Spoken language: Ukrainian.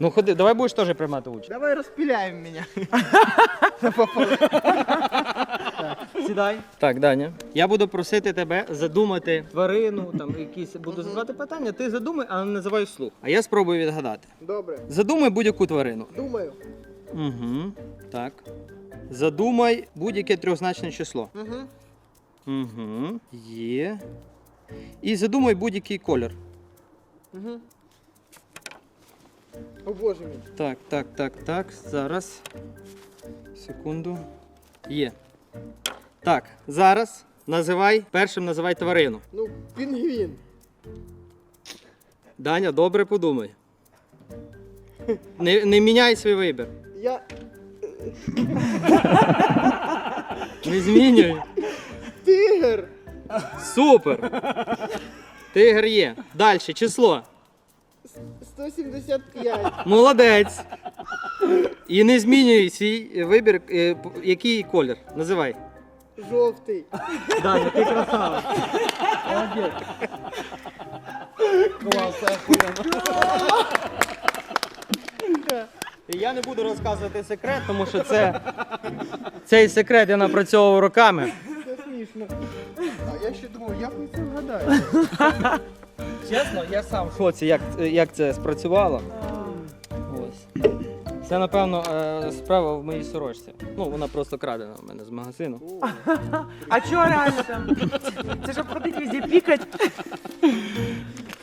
Ну ходи, давай будеш теж приймати участь. Давай распиляем меня. Сідай. Так, Даня. Я буду просити тебе задумати тварину, там якісь буду задавати питання. Ти задумай, а не називай вслух. А я спробую відгадати. Добре. Задумай будь-яку тварину. Думаю. Угу. Так. Задумай будь-яке трьохзначне число. Угу. Угу. Є. І задумай будь-який колір. Угу. О боже мій. Так, так, так, так. Зараз. Секунду. Є. Так, зараз називай. Першим називай тварину. Ну, пінгвін. Даня, добре подумай. Не, не міняй свій вибір. Я. Не змінюй. Тигр. Супер. Тигр є. Далі, число. 175. Молодець. І не змінюй свій вибір. е, п- Який колір? Називай. Жовтий. Даня, ти красава. Молодець. Клас, Я не буду розказувати секрет, тому що це, цей секрет я напрацьовував роками. Це смішно. А я ще думав, як ви це вгадаєте? Чесно, я сам в шоці, як, як це спрацювало. Ось. Це, напевно, е, справа в моїй сорочці. Ну, вона просто крадена в мене з магазину. А чого реально там? Це ж ходить везде пікать?